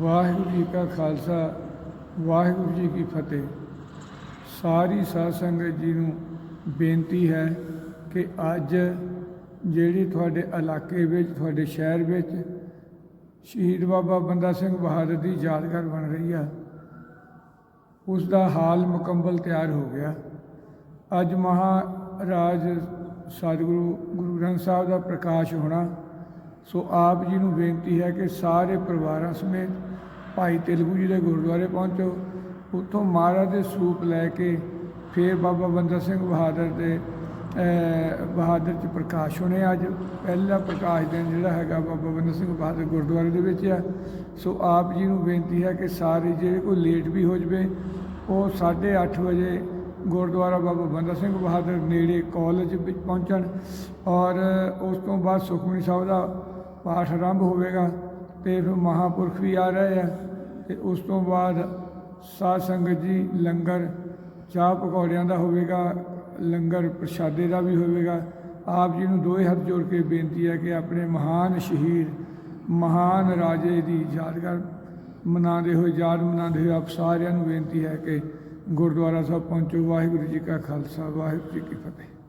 ਵਾਹਿਗੁਰੂ ਜੀ ਕਾ ਖਾਲਸਾ, ਵਾਹਿਗੁਰੂ ਜੀ ਕੀ ਫਤਿਹ। ਸਾਰੀ ਸਾਧ ਸੰਗਤ ਜੀ ਨੂੰ ਬੇਨਤੀ ਹੈ ਕਿ ਅੱਜ ਜਿਹੜੀ ਤੁਹਾਡੇ ਇਲਾਕੇ ਵਿੱਚ, ਤੁਹਾਡੇ ਸ਼ਹਿਰ ਵਿੱਚ ਸ਼ਹੀਦ ਬਾਬਾ ਬੰਦਾ ਸਿੰਘ ਬਹਾਦਰ ਦੀ ਯਾਦਗਾਰ ਬਣ ਰਹੀ ਆ। ਉਸ ਦਾ ਹਾਲ ਮੁਕੰਮਲ ਤਿਆਰ ਹੋ ਗਿਆ। ਅੱਜ ਮਹਾਰਾਜ ਸਤਿਗੁਰੂ, ਗੁਰੂ ਗ੍ਰੰਥ ਸਾਹਿਬ ਦਾ ਪ੍ਰਕਾਸ਼ ਹੋਣਾ ਸੋ ਆਪ ਜੀ ਨੂੰ ਬੇਨਤੀ ਹੈ ਕਿ ਸਾਰੇ ਪਰਿਵਾਰਾਂ ਸਮੇਤ ਭਾਈ ਤੇਲਗੂ ਜੀ ਦੇ ਗੁਰਦੁਆਰੇ ਪਹੁੰਚੋ। ਉੱਥੋਂ ਮਹਾਰਾਜ ਦੇ ਸੂਪ ਲੈ ਕੇ ਫਿਰ ਬਾਬਾ ਬੰਦਾ ਸਿੰਘ ਬਹਾਦਰ ਦੇ ਬਹਾਦਰ ਚ ਪ੍ਰਕਾਸ਼ ਹੋਣੇ ਅੱਜ ਪਹਿਲਾ ਪ੍ਰਕਾਸ਼ ਦਿਨ ਜਿਹੜਾ ਹੈਗਾ ਬਾਬਾ ਬੰਦਾ ਸਿੰਘ ਬਹਾਦਰ ਗੁਰਦੁਆਰੇ ਦੇ ਵਿੱਚ ਆ। ਸੋ ਆਪ ਜੀ ਨੂੰ ਬੇਨਤੀ ਹੈ ਕਿ ਸਾਰੇ ਜਿਹੜੇ ਕੋਈ ਲੇਟ ਵੀ ਹੋ ਜਵੇ, ਉਹ 8:30 ਵਜੇ ਗੁਰਦੁਆਰਾ ਬਾਬਾ ਬੰਦਾ ਸਿੰਘ ਬਹਾਦਰ ਨੇੜੇ ਕਾਲਜ ਵਿੱਚ ਪਹੁੰਚਣ ਔਰ ਉਸ ਤੋਂ ਬਾਅਦ ਸੁਖਮਨੀ ਸਾਹਿਬ ਦਾ ਪਾਠ ਆਰੰਭ ਹੋਵੇਗਾ ਤੇ ਫਿਰ ਮਹਾਪੁਰਖ ਵੀ ਆ ਰਹੇ ਆ ਤੇ ਉਸ ਤੋਂ ਬਾਅਦ ਸਾਧ ਸੰਗਤ ਜੀ ਲੰਗਰ, ਚਾਹ ਪਕੌੜਿਆਂ ਦਾ ਹੋਵੇਗਾ, ਲੰਗਰ ਪ੍ਰਸ਼ਾਦੇ ਦਾ ਵੀ ਹੋਵੇਗਾ। ਆਪ ਜੀ ਨੂੰ ਦੋਹੇ ਹੱਥ ਜੋੜ ਕੇ ਬੇਨਤੀ ਹੈ ਕਿ ਆਪਣੇ ਮਹਾਨ ਸ਼ਹੀਦ, ਮਹਾਨ ਰਾਜੇ ਦੀ ਯਾਦਗਾਰ ਮਨਾਉਂਦੇ ਹੋਏ, ਯਾਦ ਮਨਾਉਂਦੇ ਹੋਏ ਆਪ ਸਾਰਿਆਂ ਨੂੰ ਬੇਨਤੀ ਹੈ ਕਿ ਗੁਰਦੁਆਰਾ ਸਾਹਿਬ ਪਹੁੰਚੋ। ਵਾਹਿਗੁਰੂ ਜੀ ਕਾ ਖਾਲਸਾ, ਵਾਹਿਗੁਰੂ ਜੀ ਕੀ ਫਤਿਹ।